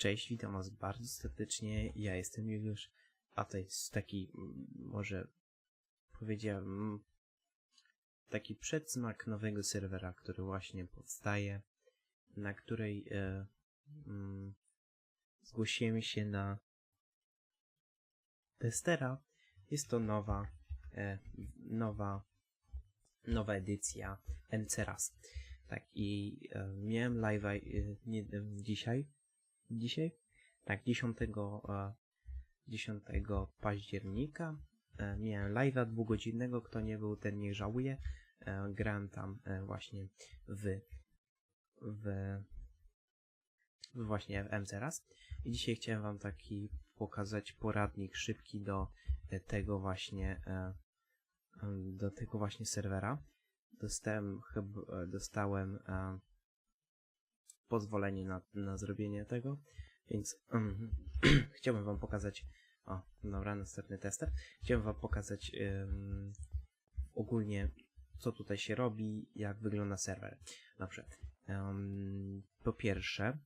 Cześć, witam was bardzo serdecznie. Ja jestem Juliusz, a to jest taki, mm, może powiedziałem, mm, taki przedsmak nowego serwera, który właśnie powstaje, na której e, mm, zgłosiłem się na testera. Jest to nowa, e, nowa, nowa edycja MCRAS. Tak, i e, miałem live'a e, e, dzisiaj, dzisiaj? Tak, 10, e, 10 października e, miałem live'a dwugodzinnego, kto nie był, ten nie żałuje. E, Grałem tam e, właśnie w, w, właśnie w MCRAS i dzisiaj chciałem wam taki pokazać poradnik szybki do e, tego właśnie e, do tego właśnie serwera. Dostałem chyba, e, dostałem e, pozwolenie na, na zrobienie tego, więc mm, chciałbym wam pokazać o, dobra, następny tester. Chciałbym wam pokazać ym, ogólnie co tutaj się robi, jak wygląda serwer. Dobrze. Ym, po pierwsze,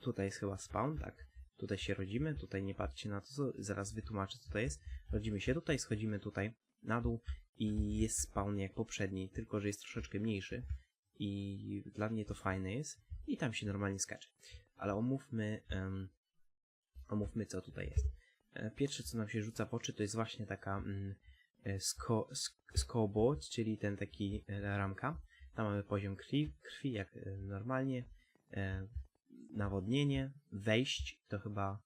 tutaj jest chyba spawn, tak. Tutaj się rodzimy, tutaj nie patrzcie na to, co, zaraz wytłumaczę co to jest. Rodzimy się tutaj, schodzimy tutaj na dół i jest spawn jak poprzedni, tylko że jest troszeczkę mniejszy i dla mnie to fajne jest i tam się normalnie skacze. Ale omówmy, em, omówmy co tutaj jest. E, Pierwsze co nam się rzuca w oczy to jest właśnie taka e, sko, czyli ten taki e, ramka. Tam mamy poziom krwi, krwi jak e, normalnie, e, nawodnienie, wejść to chyba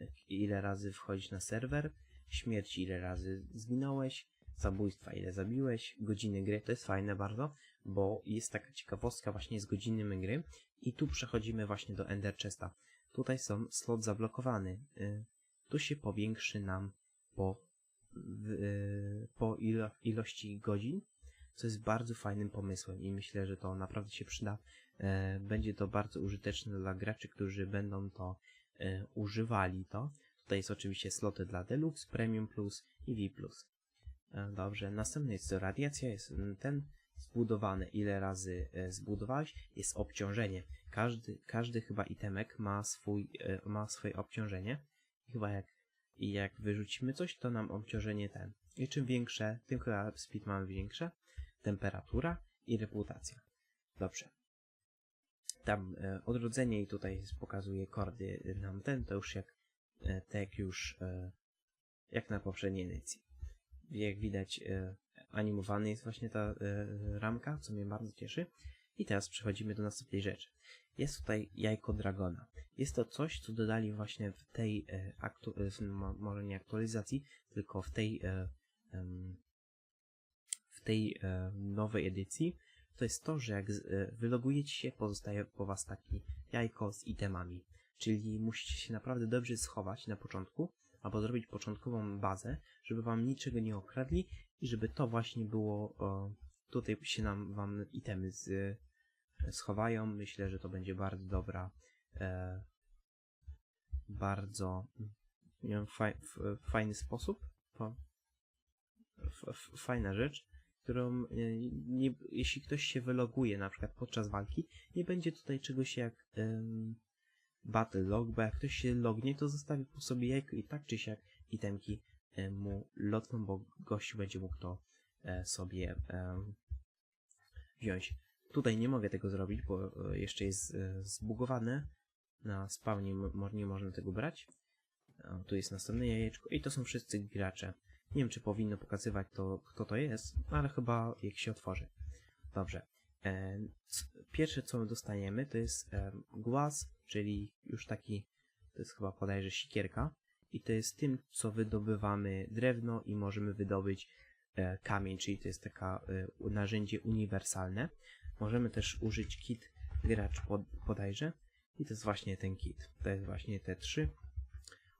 e, ile razy wchodzić na serwer, śmierci ile razy zginąłeś, zabójstwa ile zabiłeś, godziny gry, to jest fajne bardzo, bo jest taka ciekawostka właśnie z godziny gry i tu przechodzimy właśnie do Ender Chesta. Tutaj są slot zablokowany. y, Tu się powiększy nam po, y, po ilo, ilości godzin, co jest bardzo fajnym pomysłem i myślę, że to naprawdę się przyda. E, Będzie to bardzo użyteczne dla graczy, którzy będą to używali to. Tutaj jest oczywiście sloty dla Deluxe, Premium Plus i V Dobrze, następny jest to radiacja, jest ten zbudowany, ile razy e, zbudowałeś, jest obciążenie. Każdy, każdy chyba itemek ma swój, e, ma swoje obciążenie. I chyba jak, i jak wyrzucimy coś, to nam obciążenie ten. I czym większe, tym chyba speed mamy większe. Temperatura i reputacja. Dobrze. Tam e, odrodzenie i tutaj pokazuje kordy nam ten, to już jak, tak już jak na poprzedniej edycji. Jak widać, animowany jest właśnie ta e, ramka, co mnie bardzo cieszy. I teraz przechodzimy do następnej rzeczy. Jest tutaj jajko dragona. Jest to coś, co dodali właśnie w tej, e, aktu, e, może nie aktualizacji, tylko w tej, e, w tej e, nowej edycji. To jest to, że jak e, wylogujecie się, pozostaje po was taki jajko z itemami. Czyli musicie się naprawdę dobrze schować na początku, albo zrobić początkową bazę, żeby wam niczego nie okradli i żeby to właśnie było, o, tutaj się nam wam itemy z, e, schowają. Myślę, że to będzie bardzo dobra, e, bardzo wiem, faj, f, fajny sposób, po, f, f, fajna rzecz, którą e, nie, jeśli ktoś się wyloguje na przykład podczas walki, nie będzie tutaj czegoś jak em, battle log, bo jak ktoś się lognie, to zostawi po sobie jajko i tak czy siak itemki e, mu lotną, bo gościu będzie mógł to e, sobie em, wziąć. Tutaj nie mogę tego zrobić, bo e, jeszcze jest e, zbugowane. Na spawnie nie można tego brać. Tu jest następne jajeczko i to są wszyscy gracze. Nie wiem, czy powinno pokazywać to, kto to jest, ale chyba jak się otworzy. Dobrze. Pierwsze, co my dostaniemy, to jest głaz, czyli już taki, to jest chyba bodajże sikierka. I to jest tym, co wydobywamy drewno i możemy wydobyć e, kamień, czyli to jest taka e, narzędzie uniwersalne. Możemy też użyć kit gracz pod. I to jest właśnie ten kit. To jest właśnie te trzy.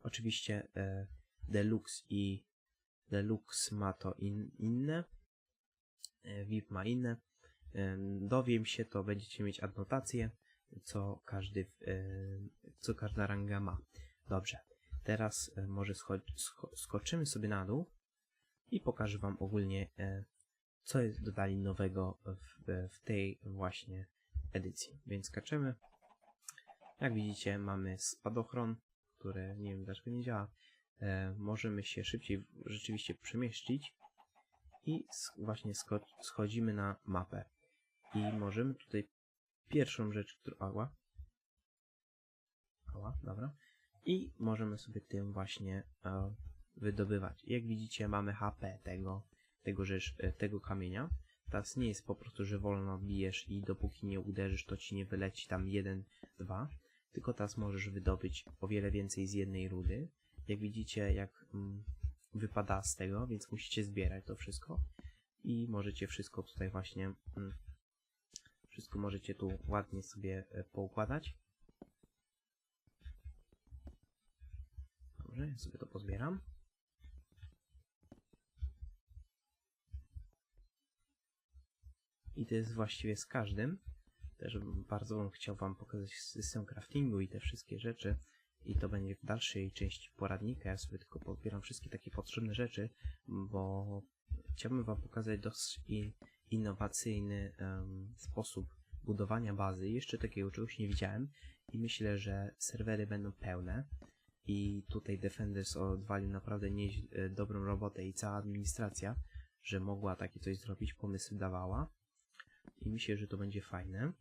Oczywiście e, Deluxe i Deluxe ma to in, inne. VIP ma inne. E, dowiem się, to będziecie mieć adnotację, co każdy, e, co każda ranga ma. Dobrze. Teraz e, może skoczymy sobie na dół i pokażę wam ogólnie e, co jest dodali nowego w, w tej właśnie edycji. Więc skaczemy. Jak widzicie, mamy spadochron, który nie wiem dlaczego nie działa. E, możemy się szybciej rzeczywiście przemieścić i właśnie schodzimy na mapę. I możemy tutaj pierwszą rzecz, którą... Ała. Ała, dobra. I możemy sobie tym właśnie e, wydobywać. Jak widzicie, mamy HP tego, tego, rzecz, e, tego kamienia. Teraz nie jest po prostu, że wolno bijesz i dopóki nie uderzysz, to ci nie wyleci tam jeden, dwa. Tylko teraz możesz wydobyć o wiele więcej z jednej rudy. Jak widzicie, jak mm, wypada z tego, więc musicie zbierać to wszystko. I możecie wszystko tutaj właśnie, mm, wszystko możecie tu ładnie sobie e, poukładać. Dobrze, ja sobie to pozbieram. I to jest właściwie z każdym. Też bardzo bym chciał Wam pokazać system craftingu i te wszystkie rzeczy. I to będzie w dalszej części poradnika. Ja sobie tylko pozbieram wszystkie takie potrzebne rzeczy, bo chciałbym Wam pokazać dosyć i- innowacyjny em, sposób budowania bazy. Jeszcze takiego czegoś nie widziałem i myślę, że serwery będą pełne. I tutaj Defenders odwalił naprawdę nieźle, e, dobrą robotę i cała administracja, że mogła takie coś zrobić, pomysł dawała. I myślę, że to będzie fajne.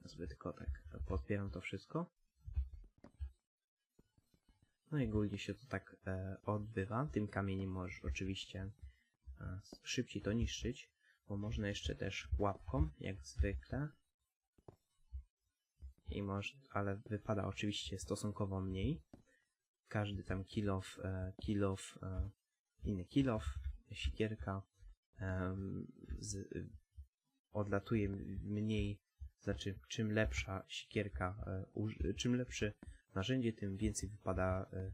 Ja sobie tylko tak podpieram to wszystko. No i ogólnie się to tak e, odbywa. Tym kamieniem możesz oczywiście e, szybciej to niszczyć, bo można jeszcze też łapką, jak zwykle. I może, ale wypada oczywiście stosunkowo mniej. Każdy tam kilof, e, kilof, e, inny kilof, sikierka em, z, odlatuje mniej, znaczy czym lepsza sikierka, e, czym lepsze narzędzie, tym więcej wypada e,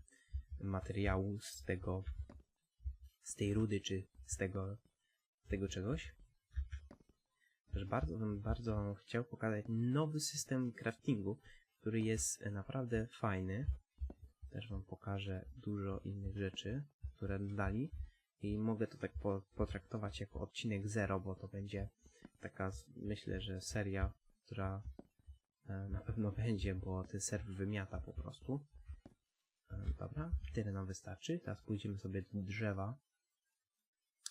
materiału z tego, z tej rudy, czy z tego, z tego czegoś. Też bardzo bym bardzo chciał pokazać nowy system craftingu, który jest naprawdę fajny. Też wam pokażę dużo innych rzeczy, które dodali. I mogę to tak po, potraktować jako odcinek zero, bo to będzie taka, myślę, że seria, która e, na pewno będzie, bo ten serwer wymiata po prostu. E, Dobra, tyle nam wystarczy. Teraz pójdziemy sobie do drzewa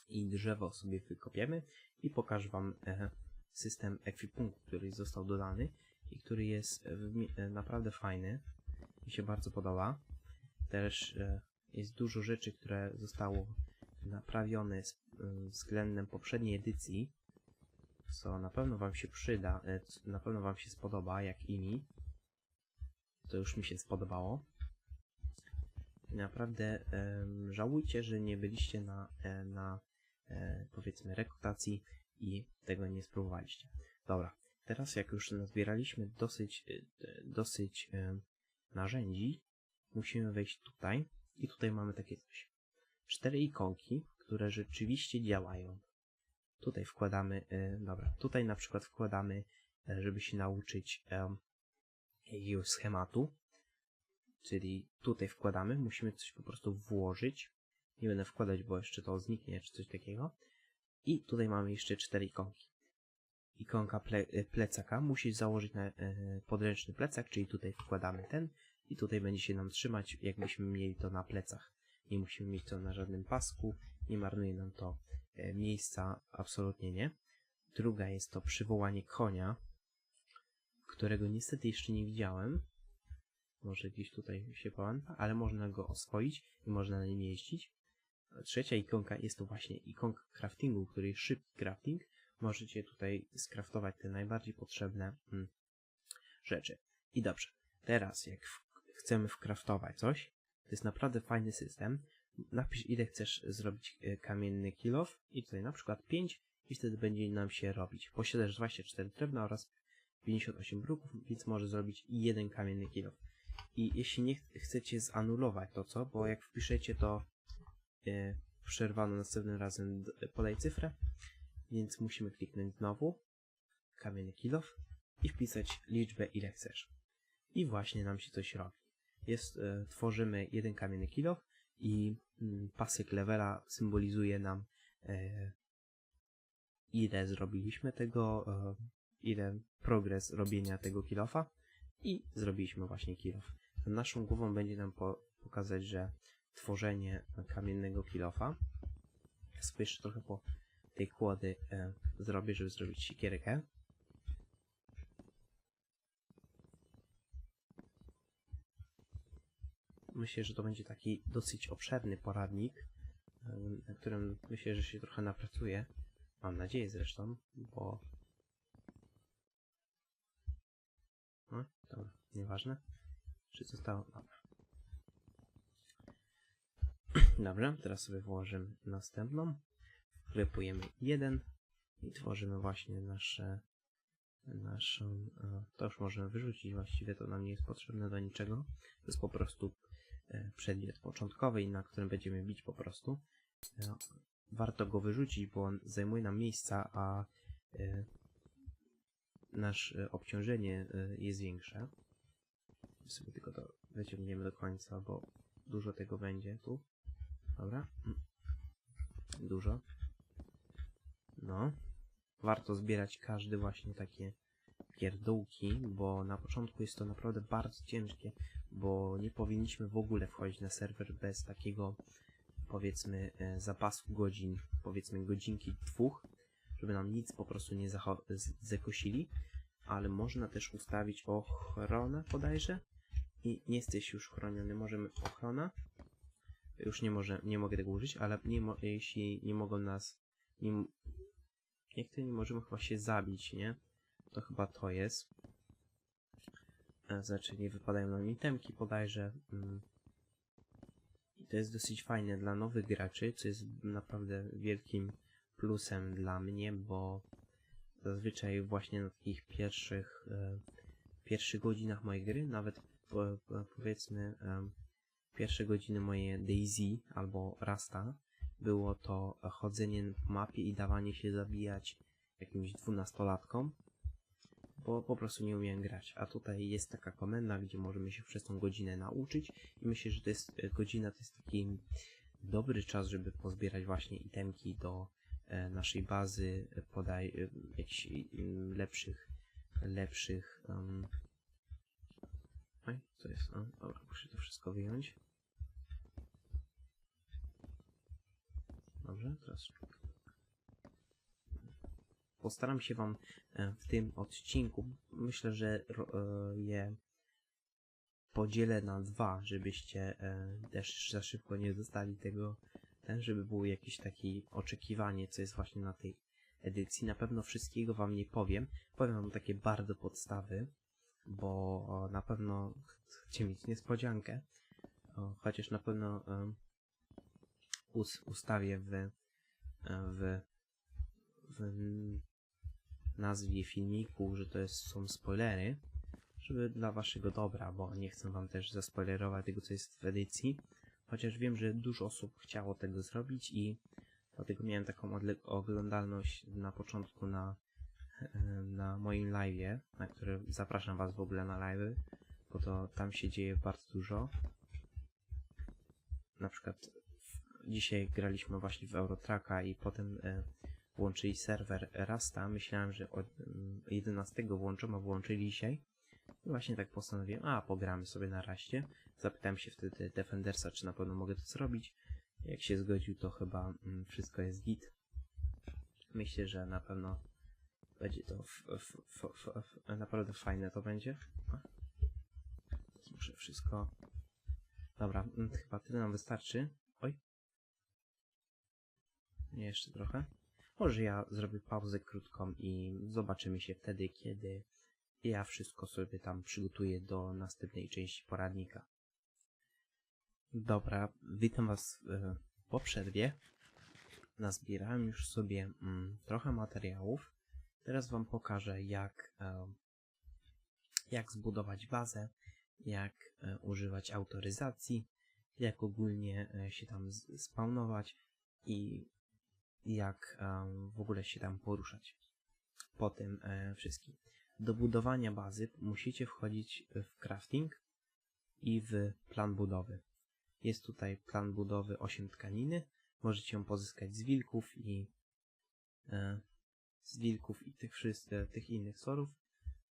i drzewo sobie wykopiemy i pokażę Wam e, system ekwipunku, który został dodany i który jest e, e, naprawdę fajny. Mi się bardzo podoba. Też jest dużo rzeczy, które zostało naprawione względem poprzedniej edycji, co na pewno Wam się przyda, na pewno Wam się spodoba, jak i mi. To już mi się spodobało. Naprawdę żałujcie, że nie byliście na, na powiedzmy rekrutacji i tego nie spróbowaliście. Dobra, teraz jak już nazbieraliśmy dosyć, e, e, dosyć e, narzędzi, musimy wejść tutaj i tutaj mamy takie coś. Cztery ikonki, które rzeczywiście działają. Tutaj wkładamy, e, dobra, tutaj na przykład wkładamy, e, żeby się nauczyć jakiegoś schematu, czyli tutaj wkładamy, musimy coś po prostu włożyć. Nie będę wkładać, bo jeszcze to zniknie, czy coś takiego. I tutaj mamy jeszcze cztery ikonki. Ikonka ple, e, plecaka. Musisz założyć na e, podręczny plecak, czyli tutaj wkładamy ten i tutaj będzie się nam trzymać, jakbyśmy mieli to na plecach. Nie musimy mieć to na żadnym pasku, nie marnuje nam to e, miejsca, absolutnie nie. Druga jest to przywołanie konia, którego niestety jeszcze nie widziałem. Może gdzieś tutaj się pamięta, ale można go oswoić i można na nim jeździć. Trzecia ikonka jest to właśnie ikonka craftingu, który jest szybki crafting. Możecie tutaj skraftować te najbardziej potrzebne mm, rzeczy. I dobrze, teraz jak w, chcemy wkraftować coś, to jest naprawdę fajny system. Napisz ile chcesz zrobić e, kamienny kilof i tutaj na przykład 5 i wtedy będzie nam się robić. Posiadasz 24 drewna oraz 58 bruków, więc może zrobić jeden kamienny kilof. I jeśli nie ch- chcecie zanulować to co, bo jak wpiszecie to przerwano następnym razem podaj cyfrę, więc musimy kliknąć znowu kamienny kilof i wpisać liczbę ile chcesz. I właśnie nam się coś robi. Jest, e, tworzymy jeden kamienny kilof i mm, pasek levela symbolizuje nam e, ile zrobiliśmy tego, e, ile progres robienia tego kilofa i zrobiliśmy właśnie kilof. Naszą głową będzie nam po, pokazać, że tworzenie kamiennego kilofa. Sobie jeszcze trochę po tej kłody e, zrobię, żeby zrobić siekierkę. Myślę, że to będzie taki dosyć obszerny poradnik, e, na którym myślę, że się trochę napracuję. Mam nadzieję zresztą, bo... No, dobra, nieważne. Czy zostało? Dobra. Dobrze, teraz sobie włożymy następną. Wklepujemy jeden i tworzymy właśnie nasze, naszą... e, To już możemy wyrzucić, właściwie to nam nie jest potrzebne do niczego. To jest po prostu e, przedmiot początkowy, na którym będziemy bić po prostu. E, Warto go wyrzucić, bo on zajmuje nam miejsca, a nasze obciążenie jest większe. Sobie tylko to wyciągniemy do końca, bo dużo tego będzie tu. Dobra. Dużo. No. Warto zbierać każdy właśnie takie pierdółki, bo na początku jest to naprawdę bardzo ciężkie, bo nie powinniśmy w ogóle wchodzić na serwer bez takiego powiedzmy e, zapasu godzin, powiedzmy godzinki dwóch, żeby nam nic po prostu nie zacho- z- zakosili, ale można też ustawić ochronę bodajże i nie jesteś już chroniony, możemy ochrona, już nie, może, nie mogę tego użyć, ale nie mo- jeśli nie mogą nas, nie, jak to nie możemy chyba się zabić, nie? To chyba to jest. E, Znaczy nie wypadają nam itemki bodajże. Mm. I to jest dosyć fajne dla nowych graczy, co jest naprawdę wielkim plusem dla mnie, bo zazwyczaj właśnie na takich pierwszych, e, pierwszych godzinach mojej gry, nawet po, po, powiedzmy em, pierwsze godziny moje Daisy albo Rasta, było to chodzenie po mapie i dawanie się zabijać jakimś dwunastolatkom, bo po prostu nie umiałem grać. A tutaj jest taka komenda, gdzie możemy się przez tą godzinę nauczyć i myślę, że to jest e, godzina, to jest taki dobry czas, żeby pozbierać właśnie itemki do e, naszej bazy, e, podaj e, jakichś lepszych, lepszych um... Oj, co jest? O, dobra, muszę to wszystko wyjąć. Dobrze, teraz postaram się Wam e, w tym odcinku, myślę, że e, je podzielę na dwa, żebyście e, też za szybko nie dostali tego, żeby było jakieś takie oczekiwanie, co jest właśnie na tej edycji. Na pewno wszystkiego Wam nie powiem. Powiem Wam takie bardzo podstawy, bo na pewno chcecie mieć niespodziankę, chociaż na pewno us, ustawię w, e, w, w nazwie filmiku, że to jest, są spoilery, żeby dla waszego dobra, bo nie chcę wam też zaspoilerować tego, co jest w edycji, chociaż wiem, że dużo osób chciało tego zrobić i dlatego miałem taką oglądalność na początku na, e, na moim live'ie, na który zapraszam was w ogóle na live'y, bo to tam się dzieje bardzo dużo. Na przykład dzisiaj graliśmy właśnie w Eurotracka i potem e, włączyli serwer Rasta. Myślałem, że od mm, 11 włączą, a włączyli dzisiaj. I właśnie tak postanowiłem, a pogramy sobie na raście. Zapytałem się wtedy Defendersa, czy na pewno mogę to zrobić. Jak się zgodził, to chyba mm, wszystko jest git. Myślę, że na pewno będzie to f, f, f, f, naprawdę fajne to będzie. Muszę wszystko... Dobra, mm, chyba tyle nam wystarczy. Oj. Jeszcze trochę. Może ja zrobię pauzę krótką i zobaczymy się wtedy, kiedy ja wszystko sobie tam przygotuję do następnej części poradnika. Dobra, witam Was e, po przerwie. Nazbierałem już sobie mm, trochę materiałów. Teraz Wam pokażę, jak, e, jak zbudować bazę, jak e, używać autoryzacji, jak ogólnie się tam spawnować i jak w ogóle się tam poruszać po tym e, wszystkim. Do budowania bazy musicie wchodzić w crafting i w plan budowy. Jest tutaj plan budowy 8 tkaniny. Możecie ją pozyskać z wilków i e, z wilków i tych wszystkich, tych innych sorów.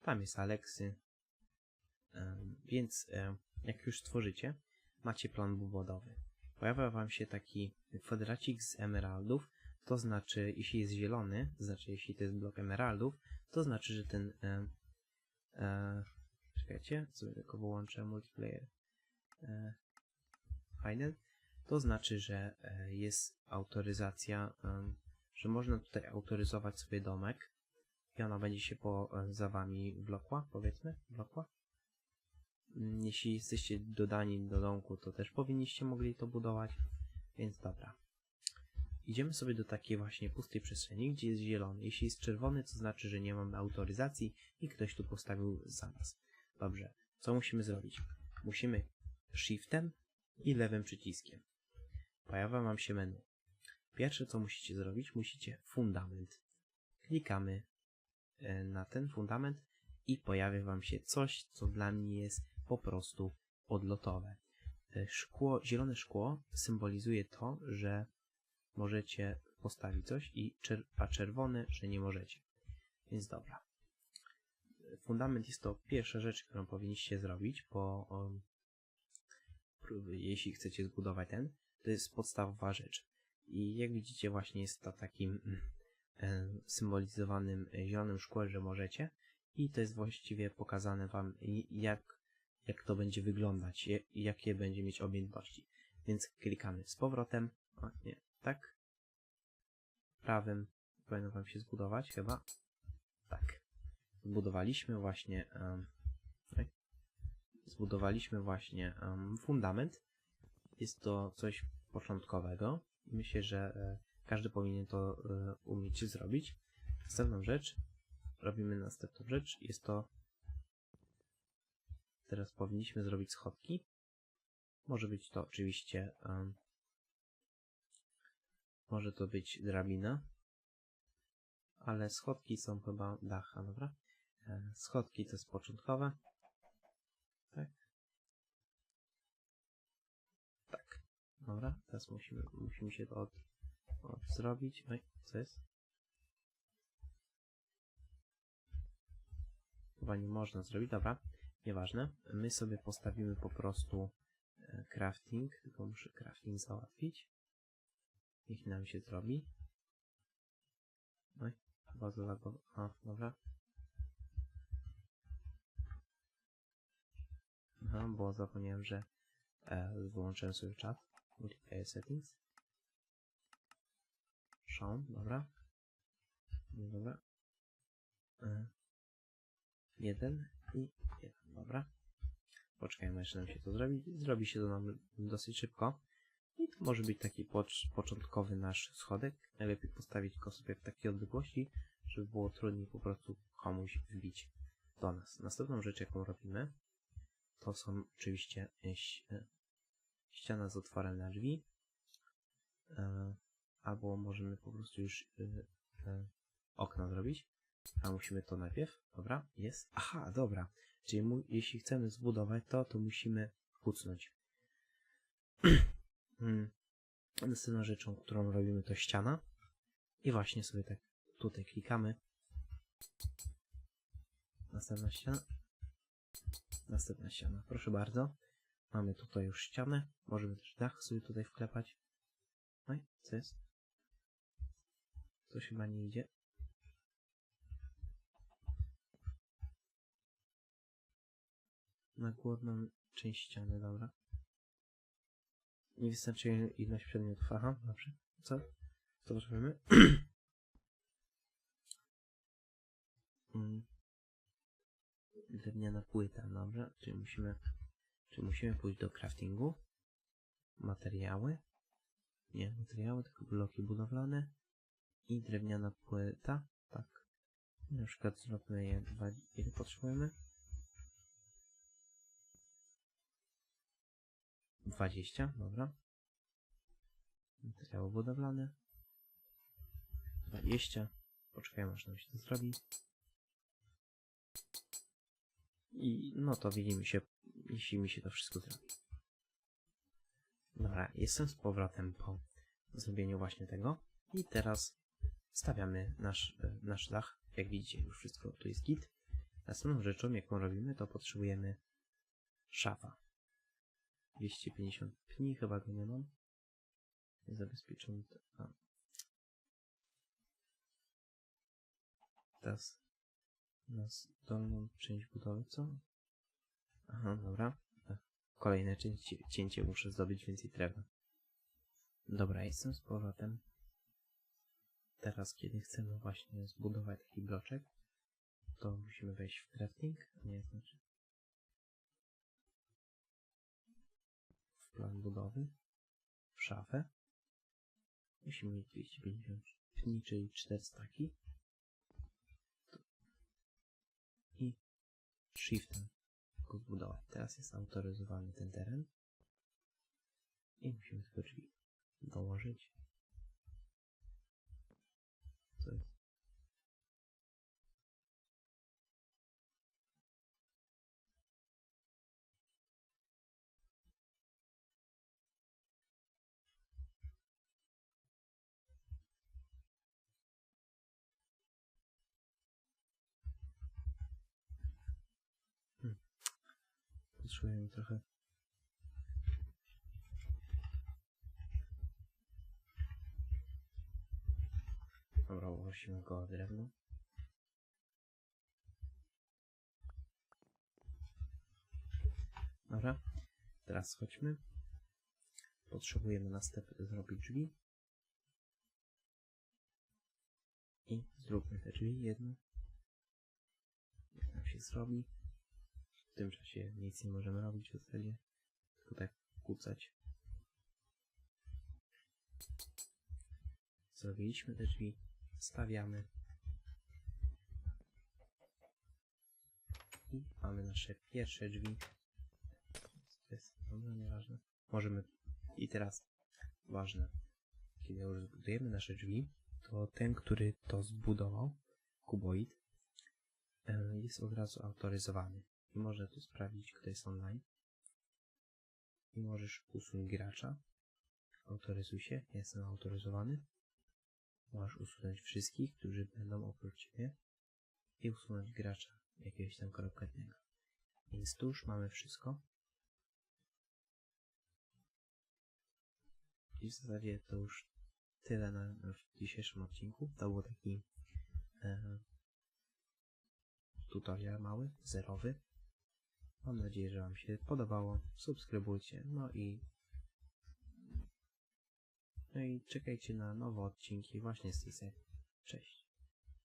Tam jest Aleksy. Więc em, jak już stworzycie, macie plan budowy. Pojawia wam się taki kwadracik z emeraldów, to znaczy, jeśli jest zielony, to znaczy jeśli to jest blok emeraldów, to znaczy, że ten e, e, czekajcie, sobie tylko wyłączę multiplayer e, final, to znaczy, że e, jest autoryzacja, em, że można tutaj autoryzować sobie domek i ona będzie się po, e, za wami blokła, powiedzmy, blokła. Mm, Jeśli jesteście dodani do domku, to też powinniście mogli to budować, więc dobra. Idziemy sobie do takiej właśnie pustej przestrzeni, gdzie jest zielony. Jeśli jest czerwony, to znaczy, że nie mamy autoryzacji i ktoś tu postawił za nas. Dobrze, co musimy zrobić? Musimy shiftem i lewym przyciskiem. Pojawia wam się menu. Pierwsze, co musicie zrobić, musicie fundament. Klikamy e, na ten fundament i pojawia wam się coś, co dla mnie jest po prostu odlotowe. E, Szkło, zielone szkło symbolizuje to, że możecie postawić coś, i czer a czerwone, że nie możecie. Więc dobra. Fundament jest to pierwsza rzecz, którą powinniście zrobić, bo um, jeśli chcecie zbudować ten, to jest podstawowa rzecz. I jak widzicie, właśnie jest to takim mm, symbolizowanym zielonym szkłem, że możecie. I to jest właściwie pokazane wam, jak, jak to będzie wyglądać, jakie będzie mieć objętości. Więc klikamy z powrotem. O, nie, tak. Prawym powinno wam się zbudować, chyba. Tak. Zbudowaliśmy właśnie. oj. zbudowaliśmy właśnie em, fundament. Jest to coś początkowego. Myślę, że e, każdy powinien to e, umieć zrobić. Następną rzecz. Robimy następną rzecz. Jest to. Teraz powinniśmy zrobić schodki. Może być to oczywiście. em, może to być drabina. Ale schodki są chyba dacha, dobra? E, Schodki to jest początkowe. Tak. Tak. Dobra, teraz musimy, musimy się to od, od zrobić. Oj, co jest? Chyba nie można zrobić, dobra. Nieważne. My sobie postawimy po prostu e, crafting, tylko muszę crafting załatwić. Niech nam się zrobi. Oj, chyba zalagowało. A, dobra. Aha, bo zapomniałem, że e, wyłączyłem sobie czat. Multiplayer settings. Show, dobra. No Dobra. E, jeden i jeden, dobra. Poczekajmy, jeszcze nam się to zrobi. Zrobi się to nam dosyć szybko. I to może być taki pocz- początkowy nasz schodek. Najlepiej postawić go sobie w takiej odległości, żeby było trudniej po prostu komuś wbić do nas. Następną rzecz, jaką robimy, to są oczywiście e, e, ściana z otworem na drzwi. E, albo możemy po prostu już okna zrobić. A musimy to najpierw. Dobra, jest. Aha, dobra. Czyli jeśli chcemy zbudować to, to musimy kucnąć. Mm. Następną rzeczą, którą robimy, to ściana. I właśnie sobie tak tutaj klikamy. Następna ściana. Następna ściana. Proszę bardzo. Mamy tutaj już ścianę. Możemy też dach sobie tutaj wklepać. Oj, co jest? Coś chyba nie idzie. Na główną część ściany, dobra. Nie wystarczy ilość przedmiotów. Aha, dobrze. Co? Co potrzebujemy? Mm. Drewniana płyta, dobrze. Czyli musimy, czy musimy pójść do craftingu? Materiały? Nie, materiały, tylko bloki budowlane. I drewniana płyta. Tak. Na przykład zróbmy je dwa, ile potrzebujemy? 20, dobra. Materiały budowlane. 20. Poczekajmy, aż nam się to zrobi. I no to widzimy się, jeśli mi się to wszystko zrobi. Dobra, jestem z powrotem po zrobieniu właśnie tego. I teraz Stawiamy nasz, e, nasz dach. Jak widzicie, już wszystko tu jest git. Następną rzeczą, jaką robimy, to potrzebujemy szafa. 250 pni, chyba go nie mam. Zabezpieczony. A. Teraz na dolną część budowy, co? Aha, dobra. Kolejne cięcie, cięcie muszę zdobyć więcej drewna. Dobra, jestem z powrotem. Teraz, kiedy chcemy właśnie zbudować taki bloczek, to musimy wejść w crafting, nie, znaczy plan budowy, w szafę. Musimy mieć 250 pni, czyli 4 staki. I shiftem go zbudować. Teraz jest autoryzowany ten teren. I musimy tylko drzwi dołożyć. Co jest? Potrzebujemy trochę Dobra, ułożymy go o drewno. Dobra, teraz chodźmy. Potrzebujemy następnie zrobić drzwi. I zróbmy te drzwi jedno. Jak nam się zrobi. W tym czasie nic nie możemy robić w zasadzie. Tylko tak kucać. Zrobiliśmy te drzwi. Stawiamy. I mamy nasze pierwsze drzwi. To jest dobra, nieważne. Możemy. I teraz ważne. Kiedy już zbudujemy nasze drzwi, to ten, który to zbudował, kuboid, e, jest od razu autoryzowany. I można tu sprawdzić, kto jest online. I możesz usunąć gracza. Autoryzuj się. Jestem autoryzowany. Możesz usunąć wszystkich, którzy będą oprócz ciebie i usunąć gracza jakiegoś tam konkretnego. Więc tu już mamy wszystko. I w zasadzie to już tyle na, na dzisiejszym odcinku. To był taki e, tutorial mały, zerowy. Mam nadzieję, że Wam się podobało. Subskrybujcie. No i no i czekajcie na nowe odcinki właśnie z tej serii. Cześć.